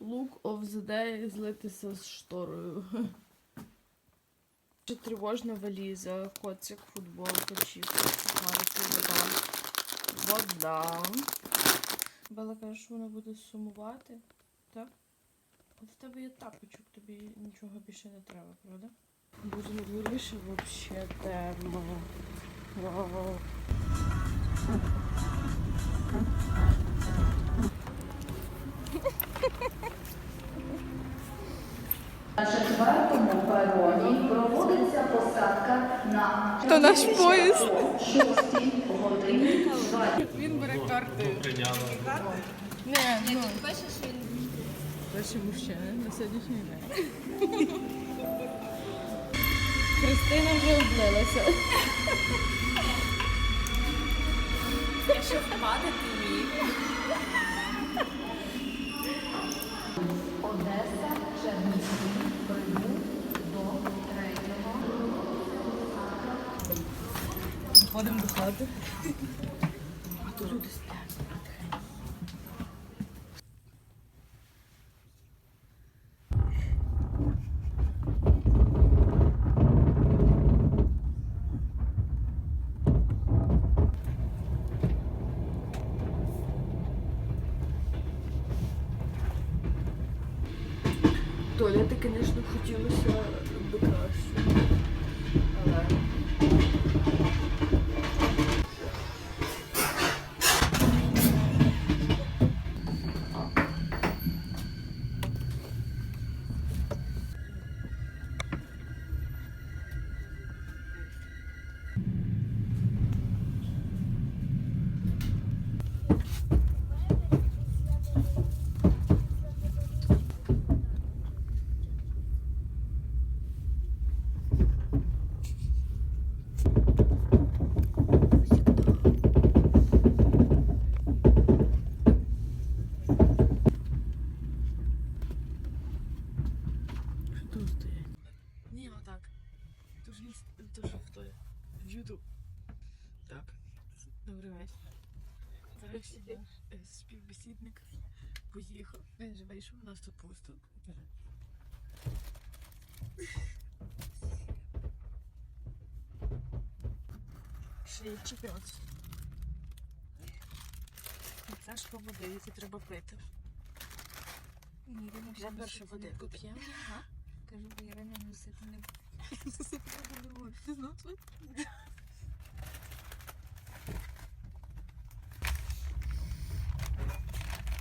Look of the day злитися з шторою. Ще тривожна валіза, коцик, футболка, чіпси, сухарики, вода. Вода. Бела каже, що вона буде сумувати, так? От в тебе є тапочок, тобі нічого більше не треба, правда? Буде на дворі взагалі темно. Вау. То наш поїзд. 6 годині 20 Він бере карти. Не, ну. Перший мужчина на сьогоднішній день. Христина вже облилася. Якщо впадати ні. Ходимо до хати. А то люди сплять. Е, співбесідник поїхав. Він же вийшов, у нас тут пусто. Ще є чемпіонство. Це ж по води, яку треба пити. Ні, Ірина Я першу води поп'ємо. Кажу, бо Ірина носити не Ти знав це?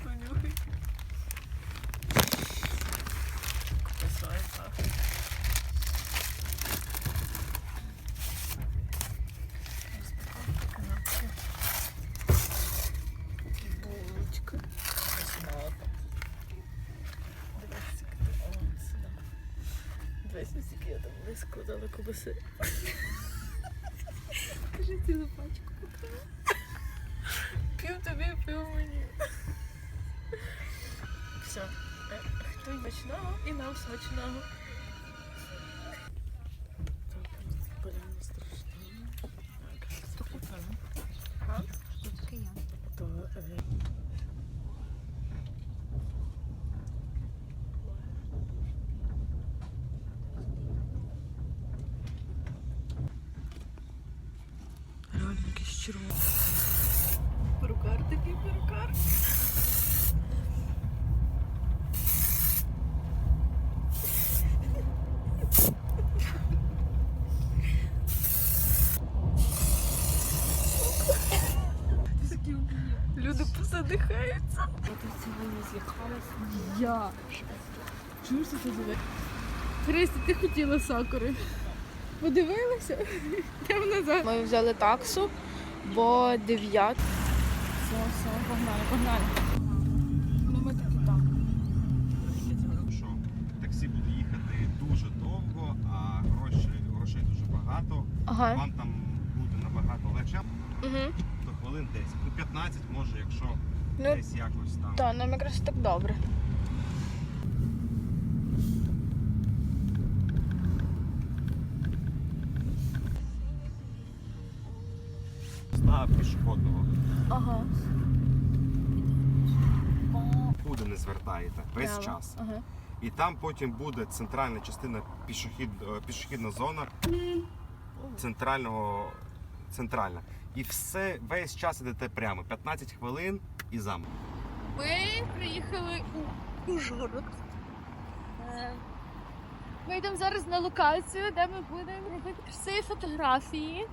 Понюхай. Красавица. Розпаковка канапки. Булочка. Смак. Дивись, як ти- о, сюди. Дивись, скільки я там близько кубаси. баси. Кажи цілу пачку. Пів тобі, пів мені. Все. Хто смачного і нам смачного. Так, блін, страшно. Так, Хто купила? а? Хто таке я? То, е, Реально якийсь червоний. Перукар такий перукар. Люди позадихаються. Ти сьогодні з'їхалась? Я. Чуєш, що це за Христя, ти хотіла сакури. Подивилася? Йдемо назад. Ми взяли таксу, бо 9. Все, все, погнали, погнали. Ну ми таки так. що таксі буде їхати дуже довго, а грошей, грошей дуже багато. Ага. Вам там буде набагато легше. Угу. То хвилин 10. Ну 15 може, якщо Ну, десь якось там. Так, нам якраз так добре. Знак пішохідного. Ага. Нікуди не звертаєте весь Прямо. час. Ага. І там потім буде центральна частина пішохід, е, пішохідна зона центрального центральна. І все весь час ідете прямо. 15 хвилин і замок. Ми приїхали у Ужгород. Е, Ми йдемо зараз на локацію, де ми будемо робити красиві фотографії.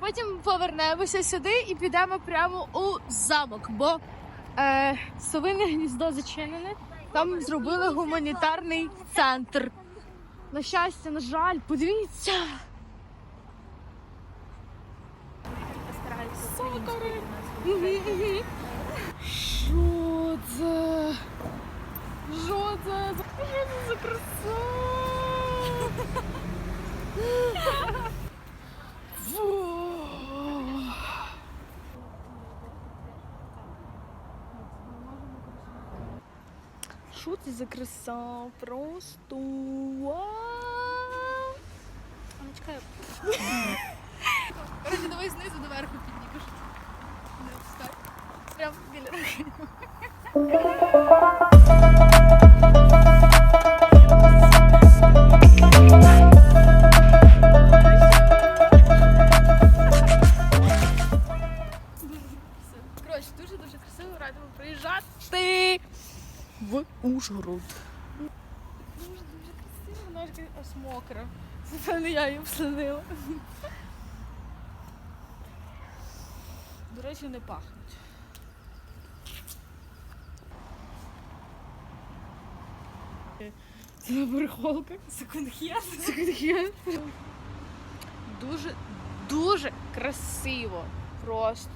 Потім повернемося сюди і підемо прямо у замок, бо е, совине гніздо зачинене. Там зробили гуманітарний центр. На щастя, на жаль, подивіться. Що це? Що це? Що це за краса? Що це за краса? Просто вау! А чекай. Короче, давай знизу до верху піднімеш. Не встань. Прям біля руки. Дуже-дуже красиво, радимо приїжджати в Ужгород. Дуже-дуже красиво, вона ж аж мокра. Це не я її всадила. До речі, не пахнуть. Це на барахолках. Секонд-хенд. Секонд-хенд. Дуже, дуже красиво. Просто.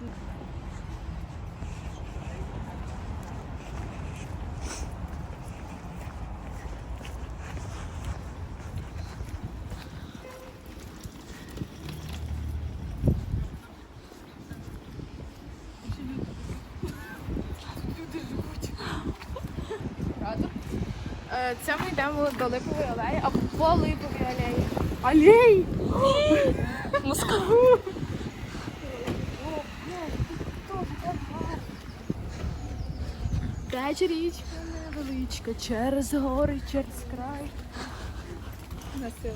Це ми йдемо до Липової алеї, або по Липовій алеї. Алей! Москву! Тече річка невеличка, через гори, через край. На силу.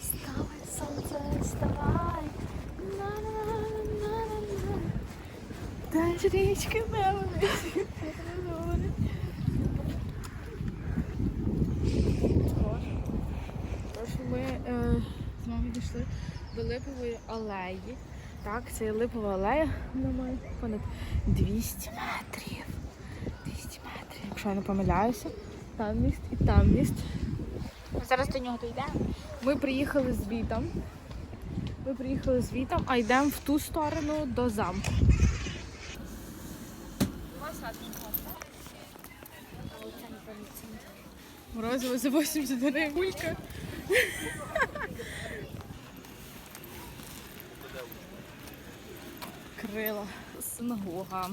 Вставай, сонце, вставай. Через гори. Тож ми е, з вами дійшли до липової алеї. Так, це липова алея, вона має понад 200 метрів. 200 метрів, якщо я не помиляюся. Там міст і там міст. Зараз до нього дійдемо. Ми приїхали звітом. Ми приїхали звітом, а йдемо в ту сторону до замку. Морозиво за 80 гривень. Кулька. Крила. Синагога.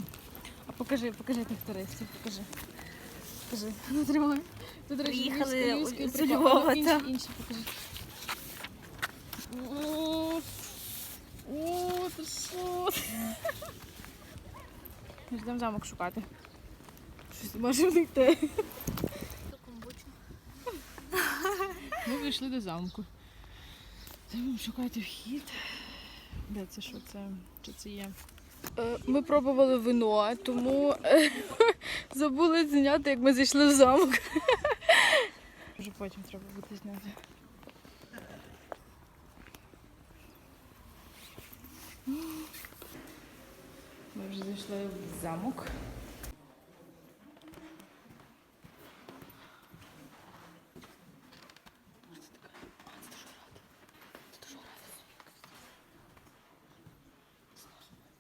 А покажи, покажи тих туристів, покажи. Покажи. Ну, тримай. Тут, Приїхали з. Львова, Інші, так. інші покажи. О, О, ти що? Ми йдемо замок шукати. Щось не можемо знайти. Ми вийшли до замку. Будемо шукати вхід. Де це що це? Що це є? Е, Ми пробували вино, тому е, забули зняти, як ми зайшли в замок. Може потім треба буде зняти. Вже зайшли в замок.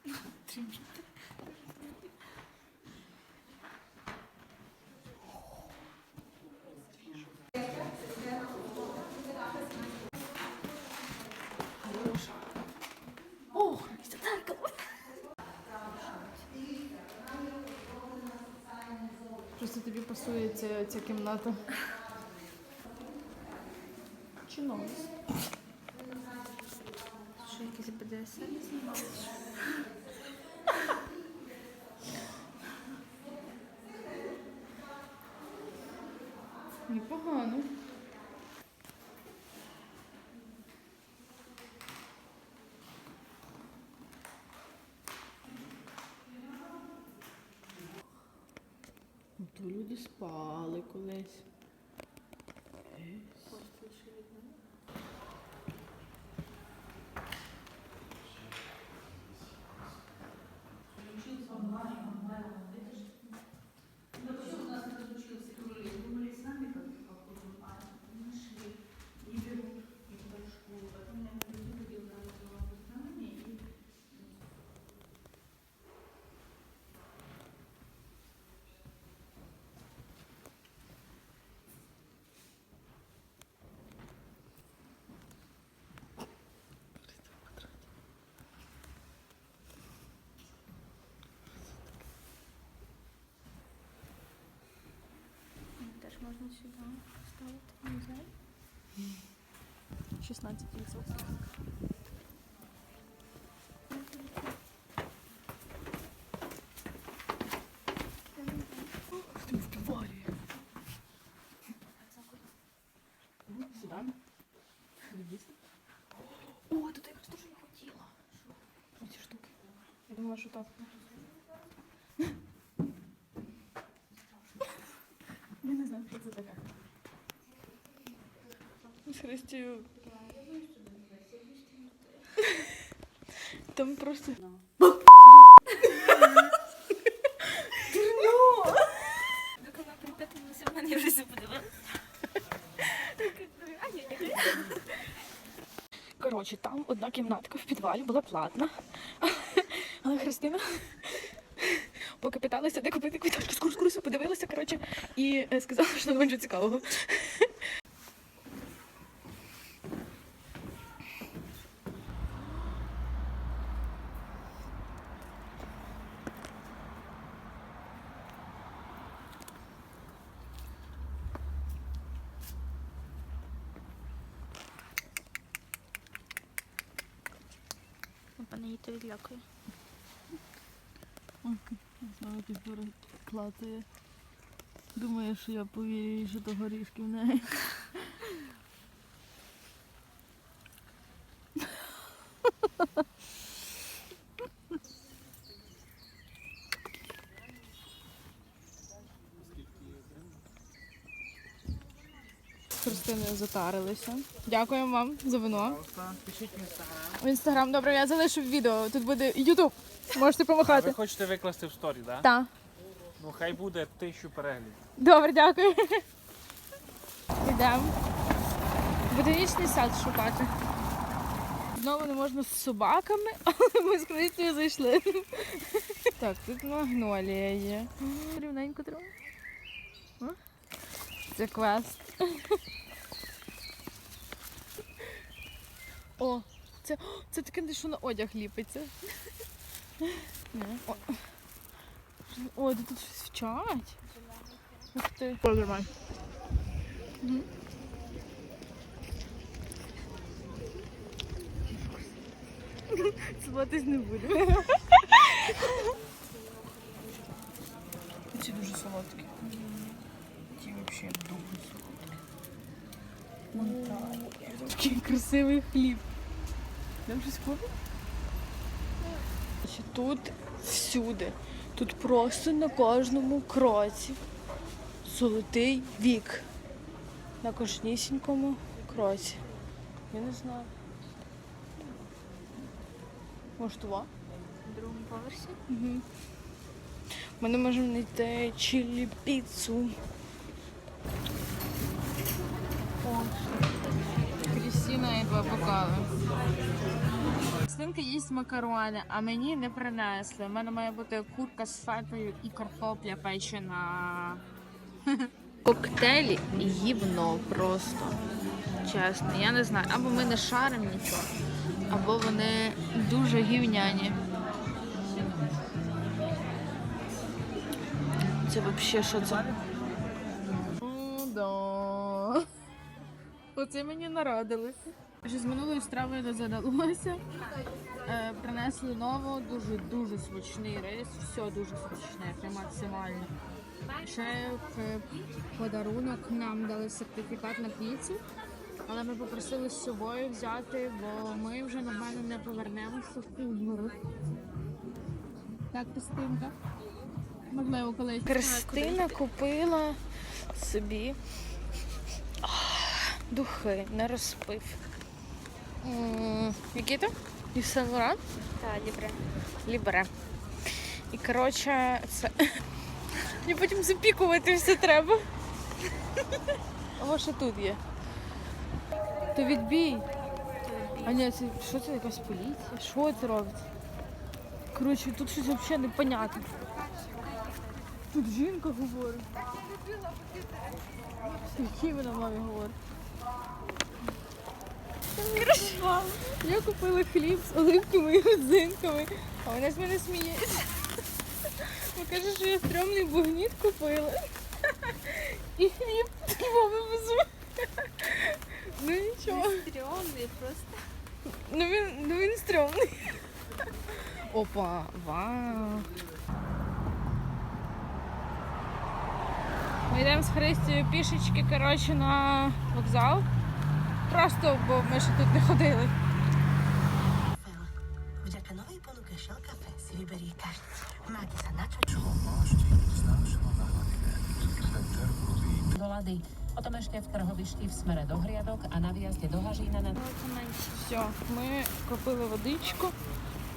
О, здається, тобі пасує ця, ця кімната. Чи новість? Що якийсь БДСМ знімаєш? Непогано. Спали колись. Теж можна сюди ставити музей. 16 Ти в підвалі. Сюди? О, тут якраз теж я хотіла. Оці штуки. Я думала, що так. Я не знаю, що це таке. З Христю. Там просто. Доки вона припитувалася, в мене вже подивилася. Коротше, там одна кімнатка в підвалі була платна. Але Христина, поки питалася, де купити квиточки, скоро скоро подивилася, коротше, і е, сказала, що нічого цікавого. То відлякує. Знову тут клацає. Думає, що я повірю, що то горішки в неї. З Христиною затарилися. Дякуємо вам за вино. Пишіть в інстаграм. В інстаграм, добре, я залишу відео. Тут буде Ютуб. Можете помахати. Ви хочете викласти в сторі, так? Так. Ну хай буде тисячу переглядів. Добре, дякую. Йдемо. Ботанічний сад шукати. Знову не можна з собаками, але ми з Христю зайшли. Так, тут магнолія є. Рівненько треба. О, Це квест. О, це, це таке, що на одяг ліпиться. О, О, де тут щось вчать. Ух ти. Позирмай. Сватись не буде. Ці дуже солодкі. Ті взагалі дуже солодкі. Такий красивий хліб. Дам щось купити? Тут всюди. Тут просто на кожному кроці золотий вік. На кожнісінькому кроці. Я не знаю. Може, това? На другому поверсі. Угу. Ми не можемо знайти чилі піцу. О, Крістіна і два бокали. Слинка їсть макарони, а мені не принесли. У мене має бути курка з фетою і картопля печена. Коктейлі гівно просто. Чесно, я не знаю. Або ми не шаримо нічого, або вони дуже гівняні. Це взагалі що це? Оце мені нарадилося. Ще з минулою стравою не задалося. Е, принесли нову, дуже-дуже смачний рис. Все дуже смачне, максимально. Ще в подарунок нам дали сертифікат на піцу, але ми попросили з собою взяти, бо ми вже мене не повернемося в Ужгород. Так, Кристинка? Можливо, колись. Кристина купила собі духи на розпив. Які то? І Сен-Лоран? Так, добре. Лібре. І коротше, це. Мені потім запікувати все треба. О, що тут є? То відбій. А ні, це що це якась поліція? Що це робиться? Коротше, тут щось взагалі непонятне. Тут жінка говорить. Які вона мамі говорить? Я купила хліб з оливками і родзинками, а вона з мене сміється. Бо каже, що я стрьомний бугніт купила. І хліб мами везу. Ну нічого. Стрьомний просто. Ну він, ну він стрьомний. Опа, вау. Ми йдемо з Христією пішечки, коротше, на вокзал. Просто, бо ми ще тут не ходили. Shell Cafe. Máte sa na čo čo? Dolady. Potom ešte v trhovišti v smere do Hriadok a na výjazde do Hažína Все, ми купили водичку.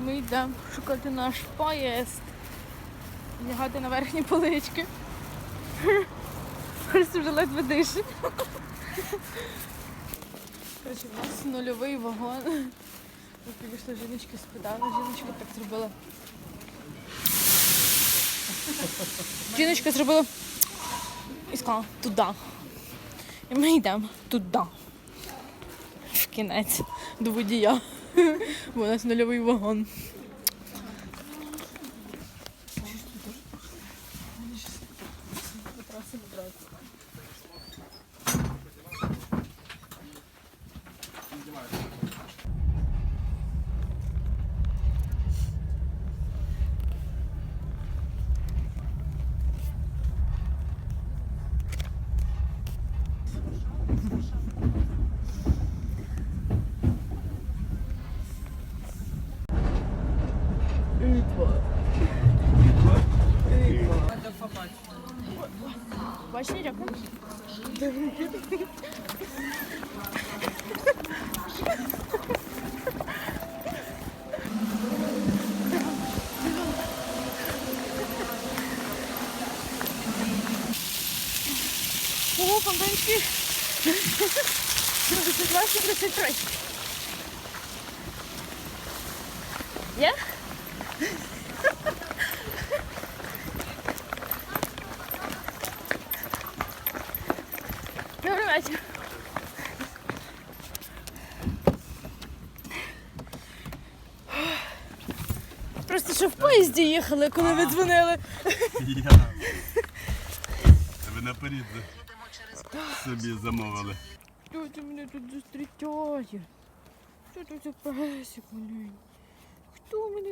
Ми йдемо шукати наш поїзд. Лягати на верхні полички. Просто вже ледве дише. Коротше, у нас нульовий вагон. Ми підійшли жіночки спитали, жіночка так зробила. Жіночка зробила і сказала туди. І ми йдемо туди в кінець до водія. Бо у нас нульовий вагон. よし! 32, 33. Є? Добрий вечір. Просто що в поїзді їхали, коли ви дзвонили. Я. Ви наперед собі замовили. Хто це мене тут зустрічає? Що тут за песик маленький? Хто мене